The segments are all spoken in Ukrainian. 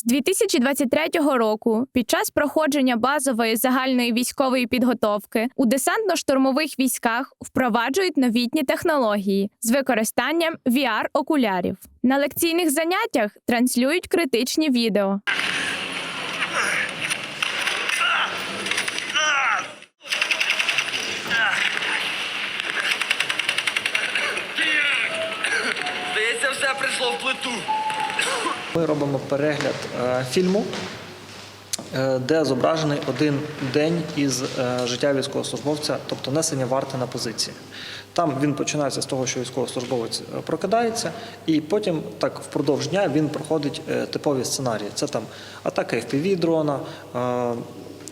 З 2023 року, під час проходження базової загальної військової підготовки у десантно-штурмових військах впроваджують новітні технології з використанням VR-окулярів. На лекційних заняттях транслюють критичні відео. Здається, все прийшло в плиту. Ми робимо перегляд е, фільму, е, де зображений один день із е, життя військовослужбовця, тобто несення варти на позиції. Там він починається з того, що військовослужбовець прокидається, і потім так впродовж дня він проходить типові сценарії. Це там атака FPV дрона.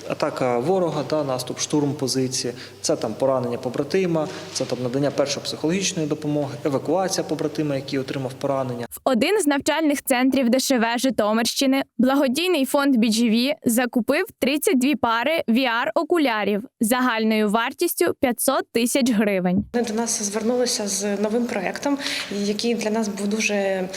Атака ворога, да, наступ, штурм позиції, це там поранення побратима, це там надання першої психологічної допомоги, евакуація побратима, який отримав поранення. В один з навчальних центрів ДШВ Житомирщини благодійний фонд BGV закупив 32 пари VR-окулярів загальною вартістю 500 тисяч гривень. Вони до нас звернулися з новим проєктом, який для нас був дуже е,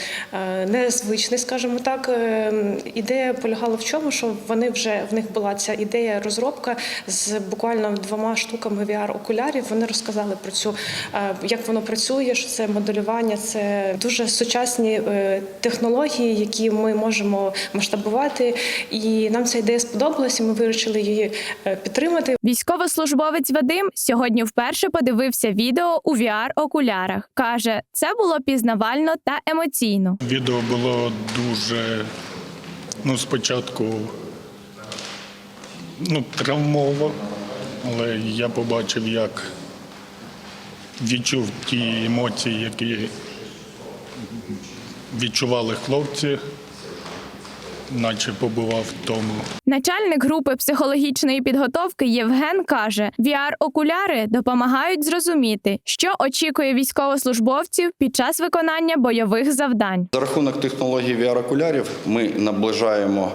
незвичний, скажімо так. Е, Ідея полягала в чому, що вони вже в них була ця ідея розробка з буквально двома штуками VR-окулярів. Вони розказали про цю, е, як воно працює, що це моделювання, це дуже сучасні е, технології, які ми можемо масштабувати. І нам ця ідея сподобалася. Ми вирішили її е, підтримати. Військовослужбовець Вадим сьогодні вперше подивився відео у VR-окулярах. каже, це було пізнавально та емоційно. Відео було дуже, ну, спочатку ну, травмово, але я побачив, як відчув ті емоції, які відчували хлопці, наче побував в тому. Начальник групи психологічної підготовки Євген каже: VR-окуляри допомагають зрозуміти, що очікує військовослужбовців під час виконання бойових завдань. За рахунок технології VR-окулярів ми наближаємо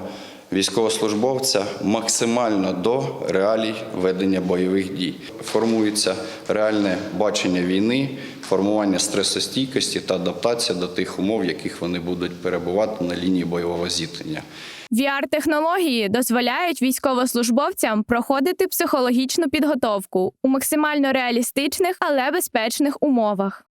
військовослужбовця максимально до реалій ведення бойових дій. Формується реальне бачення війни, формування стресостійкості та адаптація до тих умов, в яких вони будуть перебувати на лінії бойового зіткнення. VR-технології дозволяють військовослужбовцям проходити психологічну підготовку у максимально реалістичних, але безпечних умовах.